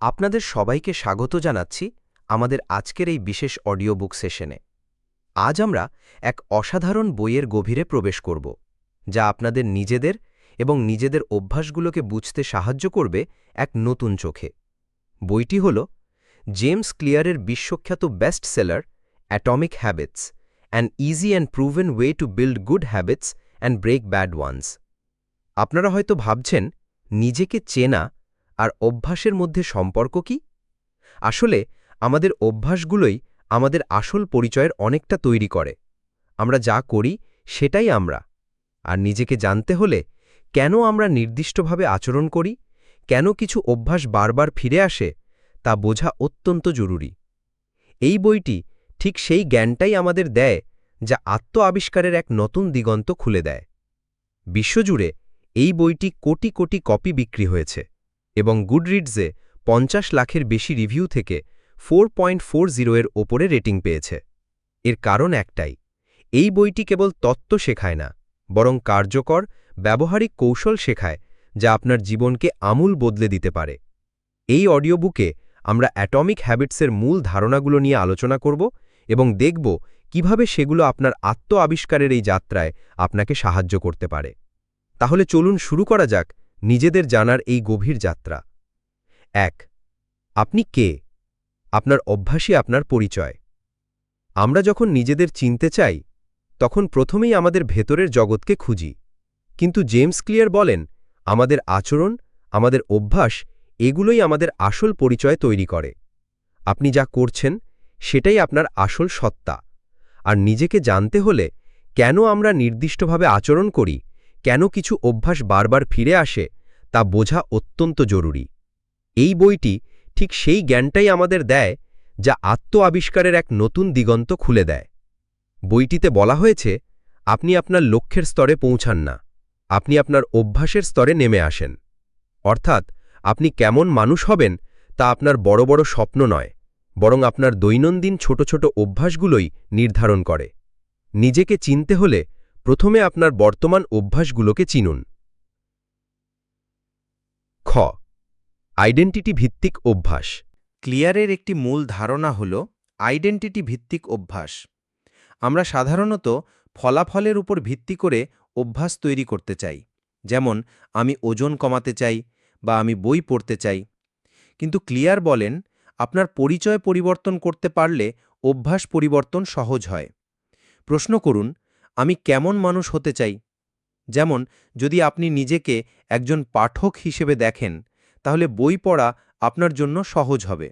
আপনাদের সবাইকে স্বাগত জানাচ্ছি আমাদের আজকের এই বিশেষ অডিও বুক সেশনে। আজ আমরা এক অসাধারণ বইয়ের গভীরে প্রবেশ করব, যা আপনাদের নিজেদের এবং নিজেদের অভ্যাসগুলোকে বুঝতে সাহায্য করবে এক নতুন চোখে। বইটি হল জেমস ক্লিয়ারের বিশ্বখ্যাত best seller atomic habits an easy and proven way to build good habits and break bad ones আপনারা হয়তো ভাবছেন, নিজেকে চেনা আর অভ্যাসের মধ্যে সম্পর্ক কি? আসলে, আমাদের অভ্যাসগুলোই আমাদের আসল পরিচয়ের অনেকটা তৈরি করে। আমরা যা করি, সেটাই আমরা। আর নিজেকে জানতে হলে, কেন আমরা নির্দিষ্টভাবে আচরণ করি? কেন কিছু অভ্যাস বারবার ফিরে আসে? তা বোঝা অত্যন্ত জরুরি। এই বইটি ঠিক সেই জ্ঞানটাই আমাদের দেয়, যা আত্ম আবিষ্কারের এক নতুন দিগন্ত খুলে দেয়। বিশ্বজুড়ে এই বইটি কোটি কোটি কপি বিক্রি হয়েছে। এবং গুডরিডসে পঞ্চাশ লাখের বেশি রিভিউ থেকে ফোর পয়েন্ট ফোর জিরোয়ের ওপরে রেটিং পেয়েছে। এর কারণ একটাই, এই বইটি কেবল তত্ত্ব শেখায় না, বরং কার্যকর, ব্যবহারিক কৌশল শেখায় যা আপনার জীবনকে আমূল বদলে দিতে পারে। এই অডিওবুকে আমরা অ্যাটমিক হ্যাবিটসের মূল ধারণাগুলো নিয়ে আলোচনা করব এবং দেখব কীভাবে সেগুলো আপনার আত্ম আবিষ্কারের এই যাত্রায় আপনাকে সাহায্য করতে পারে। তাহলে চলুন শুরু করা যাক নিজেদের জানার এই গভীর যাত্রা। এক, আপনি কে? আপনার অভ্যাসই আপনার পরিচয়। আমরা যখন নিজেদের চিনতে চাই, তখন প্রথমেই আমাদের ভেতরের জগৎকে খুঁজি। কিন্তু জেমস ক্লিয়ার বলেন, আমাদের আচরণ, আমাদের অভ্যাস, এগুলোই আমাদের আসল পরিচয় তৈরি করে। আপনি যা করছেন, সেটাই আপনার আসল সত্তা। আর নিজেকে জানতে হলে কেন আমরা নির্দিষ্টভাবে আচরণ করি কেন কিছু অভ্যাস বারবার ফিরে আসে তা বোঝা অত্যন্ত জরুরি। এই বইটি ঠিক সেই জ্ঞানটাই আমাদের দেয় যা আত্ম আবিষ্কারের এক নতুন দিগন্ত খুলে দেয়। বইটিতে বলা হয়েছে, আপনি আপনার লক্ষ্যের স্তরে পৌঁছান না, আপনি আপনার অভ্যাসের স্তরে নেমে আসেন। অর্থাৎ, আপনি কেমন মানুষ হবেন তা আপনার বড় বড় স্বপ্ন নয়, বরং আপনার দৈনন্দিন ছোট ছোট অভ্যাসগুলোই নির্ধারণ করে। নিজেকে চিনতে হলে প্রথমে আপনার বর্তমান অভ্যাসগুলোকে চিনুন। খ। আইডেন্টিটি ভিত্তিক অভ্যাস। ক্লিয়ারের একটি মূল ধারণা হল আইডেন্টিটি ভিত্তিক অভ্যাস। আমরা সাধারণত ফলাফলের উপর ভিত্তি করে অভ্যাস তৈরি করতে চাই। যেমন, আমি ওজন কমাতে চাই বা আমি বই পড়তে চাই। কিন্তু ক্লিয়ার বলেন, আপনার পরিচয় পরিবর্তন করতে পারলে অভ্যাস পরিবর্তন সহজ হয়। প্রশ্ন করুন আমি কেমন মানুষ হতে চাই? যেমন, যদি আপনি নিজেকে একজন পাঠক হিসেবে দেখেন, তাহলে বই পড়া আপনার জন্য সহজ হবে।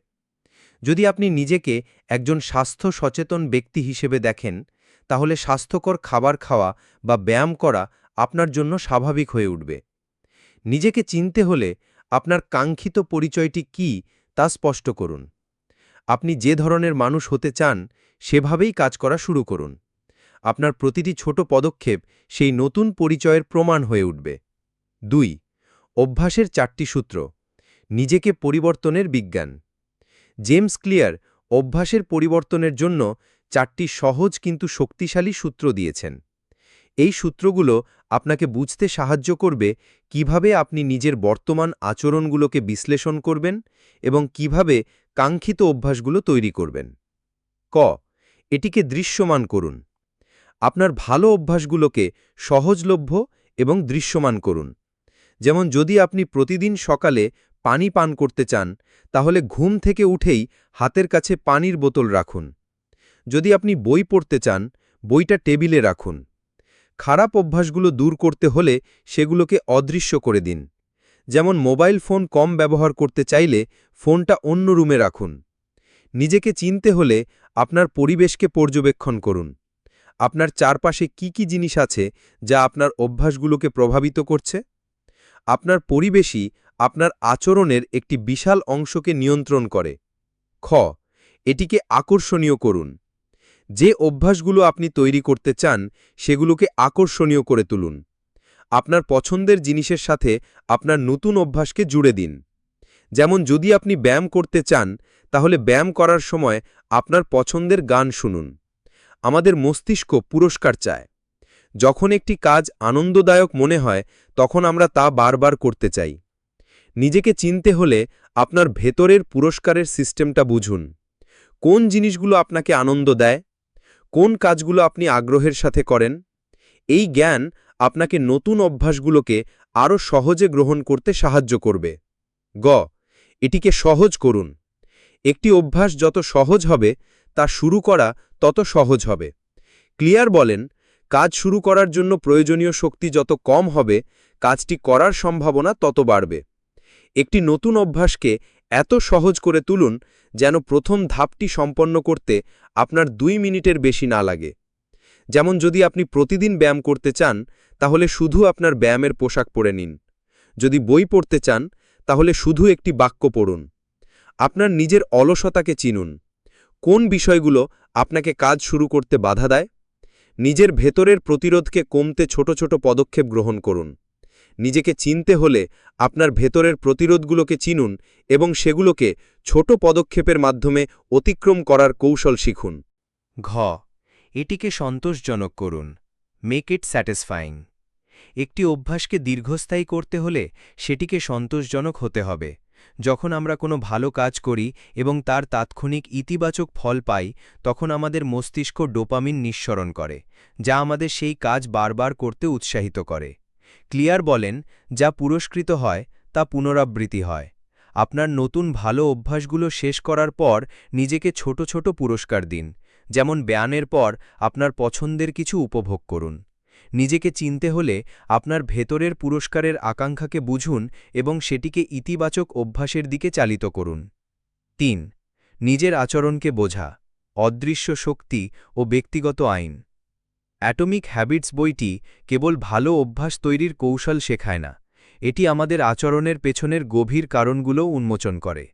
যদি আপনি নিজেকে একজন স্বাস্থ্য সচেতন ব্যক্তি হিসেবে দেখেন, তাহলে স্বাস্থ্যকর খাবার খাওয়া বা ব্যায়াম করা আপনার জন্য স্বাভাবিক হয়ে উঠবে। নিজেকে চিনতে হলে আপনার কাঙ্ক্ষিত পরিচয়টি কি, তা স্পষ্ট করুন। আপনি যে ধরনের মানুষ হতে চান, সেভাবেই কাজ করা শুরু করুন। আপনার প্রতিটি ছোট পদক্ষেপ সেই নতুন পরিচয়ের প্রমাণ হয়ে উঠবে। দুই, অভ্যাসের চারটি সূত্র, নিজেকে পরিবর্তনের বিজ্ঞান। জেমস ক্লিয়ার অভ্যাসের পরিবর্তনের জন্য চারটি সহজ কিন্তু শক্তিশালী সূত্র দিয়েছেন। এই সূত্রগুলো আপনাকে বুঝতে সাহায্য করবে কীভাবে আপনি নিজের বর্তমান আচরণগুলোকে বিশ্লেষণ করবেন এবং কীভাবে কাঙ্ক্ষিত অভ্যাসগুলো তৈরি করবেন। ক, এটিকে দৃশ্যমান করুন। আপনার ভালো অভ্যাসগুলোকে সহজলভ্য এবং দৃশ্যমান করুন। যেমন যদি আপনি প্রতিদিন সকালে পানি পান করতে চান, তাহলে ঘুম থেকে উঠেই হাতের কাছে পানির বোতল রাখুন। যদি আপনি বই পড়তে চান, বইটা টেবিলে রাখুন। খারাপ অভ্যাসগুলো দূর করতে হলে সেগুলোকে অদৃশ্য করে দিন। যেমন মোবাইল ফোন কম ব্যবহার করতে চাইলে ফোনটা অন্য রুমে রাখুন। নিজেকে চিনতে হলে আপনার পরিবেশকে পর্যবেক্ষণ করুন। আপনার চারপাশে কি কি জিনিস আছে যা আপনার অভ্যাসগুলোকে প্রভাবিত করছে? আপনার পরিবেশই আপনার আচরণের একটি বিশাল অংশকে নিয়ন্ত্রণ করে। খ, এটিকে আকর্ষণীয় করুন। যে অভ্যাসগুলো আপনি তৈরি করতে চান, সেগুলোকে আকর্ষণীয় করে তুলুন। আপনার পছন্দের জিনিসের সাথে আপনার নতুন অভ্যাসকে জুড়ে দিন। যেমন যদি আপনি ব্যায়াম করতে চান, তাহলে ব্যায়াম করার সময় আপনার পছন্দের গান শুনুন। আমাদের মস্তিষ্ক পুরস্কার চায়। যখন একটি কাজ আনন্দদায়ক মনে হয়, তখন আমরা তা বারবার করতে চাই। নিজেকে চিনতে হলে আপনার ভেতরের পুরস্কারের সিস্টেমটা বুঝুন। কোন জিনিসগুলো আপনাকে আনন্দ দেয়? কোন কাজগুলো আপনি আগ্রহের সাথে করেন? এই জ্ঞান আপনাকে নতুন অভ্যাসগুলোকে আরও সহজে গ্রহণ করতে সাহায্য করবে। গ, এটিকে সহজ করুন। একটি অভ্যাস যত সহজ হবে, তা শুরু করা তত সহজ হবে। ক্লিয়ার বলেন, কাজ শুরু করার জন্য প্রয়োজনীয় শক্তি যত কম হবে, কাজটি করার সম্ভাবনা তত বাড়বে। একটি নতুন অভ্যাসকে এত সহজ করে তুলুন যেন প্রথম ধাপটি সম্পন্ন করতে আপনার দুই মিনিটের বেশি না লাগে। যেমন যদি আপনি প্রতিদিন ব্যায়াম করতে চান, তাহলে শুধু আপনার ব্যায়ামের পোশাক পরে নিন। যদি বই পড়তে চান, তাহলে শুধু একটি বাক্য পড়ুন। আপনার নিজের অলসতাকে চিনুন। কোন বিষয়গুলো আপনাকে কাজ শুরু করতে বাধা দেয়? নিজের ভেতরের প্রতিরোধকে কমতে ছোট ছোট পদক্ষেপ গ্রহণ করুন। নিজেকে চিনতে হলে আপনার ভেতরের প্রতিরোধগুলোকে চিনুন এবং সেগুলোকে ছোট পদক্ষেপের মাধ্যমে অতিক্রম করার কৌশল শিখুন। ঘ, এটিকে সন্তোষজনক করুন। মেক ইট স্যাটিসফাইং একটি অভ্যাসকে দীর্ঘস্থায়ী করতে হলে সেটিকে সন্তোষজনক হতে হবে। যখন আমরা কোনো ভালো কাজ করি এবং তার তাৎক্ষণিক ইতিবাচক ফল পাই, তখন আমাদের মস্তিষ্ক ডোপামিন নিঃসরণ করে, যা আমাদের সেই কাজ বারবার করতে উৎসাহিত করে। ক্লিয়ার বলেন, যা পুরস্কৃত হয়, তা পুনরাবৃত্তি হয়। আপনার নতুন ভালো অভ্যাসগুলো শেষ করার পর নিজেকে ছোট ছোট পুরস্কার দিন, যেমন ব্যায়ানের পর আপনার পছন্দের কিছু উপভোগ করুন। নিজেকে চিনতে হলে আপনার ভেতরের পুরস্কারের আকাঙ্ক্ষাকে বুঝুন এবং সেটিকে ইতিবাচক অভ্যাসের দিকে চালিত করুন। তিন, নিজের আচরণকে বোঝা, অদৃশ্য শক্তি ও ব্যক্তিগত আইন। অ্যাটমিক হ্যাবিটস বইটি কেবল ভালো অভ্যাস তৈরির কৌশল শেখায় না, এটি আমাদের আচরণের পেছনের গভীর কারণগুলো উন্মোচন করে।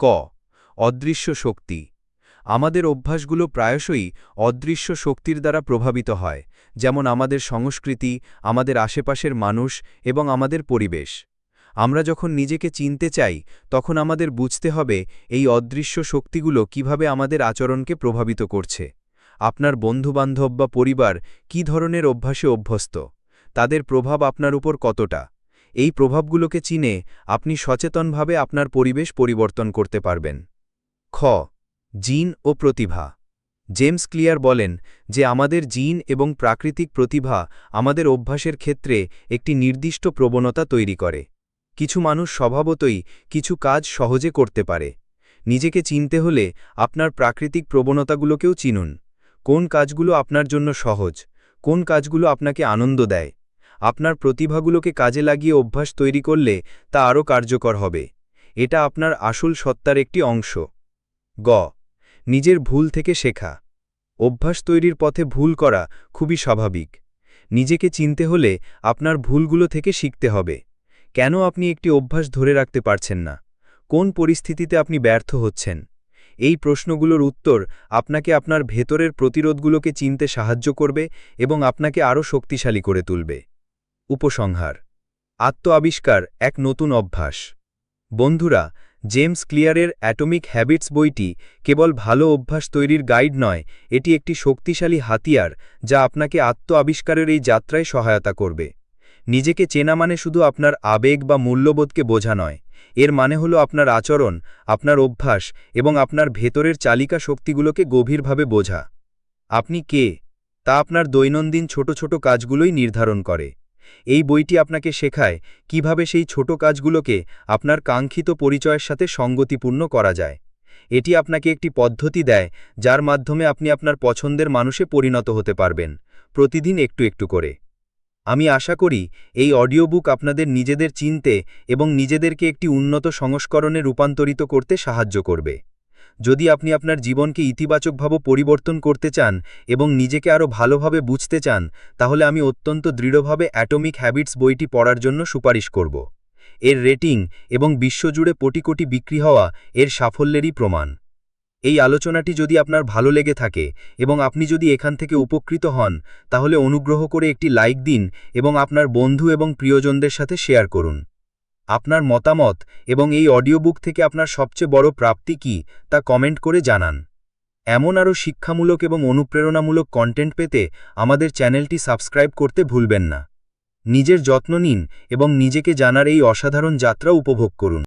ক, অদৃশ্য শক্তি। আমাদের অভ্যাসগুলো প্রায়শই অদৃশ্য শক্তির দ্বারা প্রভাবিত হয় যেমন আমাদের সংস্কৃতি, আমাদের আশেপাশের মানুষ এবং আমাদের পরিবেশ। আমরা যখন নিজেকে চিনতে চাই, তখন আমাদের বুঝতে হবে এই অদৃশ্য শক্তিগুলো কীভাবে আমাদের আচরণকে প্রভাবিত করছে। আপনার বন্ধুবান্ধব বা পরিবার কি ধরনের অভ্যাসে অভ্যস্ত? তাদের প্রভাব আপনার উপর কতটা? এই প্রভাবগুলোকে চিনে আপনি সচেতনভাবে আপনার পরিবেশ পরিবর্তন করতে পারবেন। খ. জিন ও প্রতিভা। জেমস ক্লিয়ার বলেন যে আমাদের জিন এবং প্রাকৃতিক প্রতিভা আমাদের অভ্যাসের ক্ষেত্রে একটি নির্দিষ্ট প্রবণতা তৈরি করে। কিছু মানুষ স্বভাবতই কিছু কাজ সহজে করতে পারে। নিজেকে চিনতে হলে আপনার প্রাকৃতিক প্রবণতাগুলোকেও চিনুন। কোন কাজগুলো আপনার জন্য সহজ? কোন কাজগুলো আপনাকে আনন্দ দেয়? আপনার প্রতিভাগুলোকে কাজে লাগিয়ে অভ্যাস তৈরি করলে তা আরও কার্যকর হবে। এটা আপনার আসল সত্তার একটি অংশ। গ. নিজের ভুল থেকে শেখা। অভ্যাস তৈরির পথে ভুল করা খুবই স্বাভাবিক। নিজেকে চিনতে হলে আপনার ভুলগুলো থেকে শিখতে হবে। কেন আপনি একটি অভ্যাস ধরে রাখতে পারছেন না? কোন পরিস্থিতিতে আপনি ব্যর্থ হচ্ছেন? এই প্রশ্নগুলোর উত্তর আপনাকে আপনার ভেতরের প্রতিরোধগুলোকে চিনতে সাহায্য করবে এবং আপনাকে আরও শক্তিশালী করে তুলবে। উপসংহার। আত্ম আবিষ্কার এক নতুন অভ্যাস। বন্ধুরা জেমস ক্লিয়ারের অ্যাটমিক হ্যাবিটস বইটি কেবল ভালো অভ্যাস তৈরির গাইড নয়, এটি একটি শক্তিশালী হাতিয়ার যা আপনাকে আত্ম আবিষ্কারের এই যাত্রায় সহায়তা করবে। নিজেকে চেনা মানে শুধু আপনার আবেগ বা মূল্যবোধকে বোঝা নয়, এর মানে হলো আপনার আচরণ, আপনার অভ্যাস এবং আপনার ভেতরের চালিকা শক্তিগুলোকে গভীরভাবে বোঝা। আপনি কে, তা আপনার দৈনন্দিন ছোট ছোট কাজগুলোই নির্ধারণ করে। এই বইটি আপনাকে শেখায় কীভাবে সেই ছোট কাজগুলোকে আপনার কাঙ্ক্ষিত পরিচয়ের সাথে সঙ্গতিপূর্ণ করা যায়। এটি আপনাকে একটি পদ্ধতি দেয় যার মাধ্যমে আপনি আপনার পছন্দের মানুষে পরিণত হতে পারবেন প্রতিদিন একটু একটু করে। আমি আশা করি এই অডিও বুক আপনাদের নিজেদের চিনতে এবং নিজেদেরকে একটি উন্নত সংস্করণে রূপান্তরিত করতে সাহায্য করবে। যদি আপনি আপনার জীবনকে ইতিবাচকভাবে পরিবর্তন করতে চান এবং নিজেকে আরও ভালোভাবে বুঝতে চান, তাহলে আমি অত্যন্ত দৃঢ়ভাবে অ্যাটমিক হ্যাবিটস বইটি পড়ার জন্য সুপারিশ করব। এর রেটিং এবং বিশ্বজুড়ে কোটি কোটি বিক্রি হওয়া এর সাফল্যেরই প্রমাণ। এই আলোচনাটি যদি আপনার ভালো লেগে থাকে এবং আপনি যদি এখান থেকে উপকৃত হন, তাহলে অনুগ্রহ করে একটি লাইক দিন এবং আপনার বন্ধু এবং প্রিয়জনদের সাথে শেয়ার করুন। আপনার মতামত এবং এই অডিওবুক থেকে আপনার সবচেয়ে বড় প্রাপ্তি কি, তা কমেন্ট করে জানান। এমন আরও শিক্ষামূলক এবং অনুপ্রেরণামূলক কন্টেন্ট পেতে আমাদের চ্যানেলটি সাবস্ক্রাইব করতে ভুলবেন না। নিজের যত্ন নিন এবং নিজেকে জানার এই অসাধারণ যাত্রা উপভোগ করুন।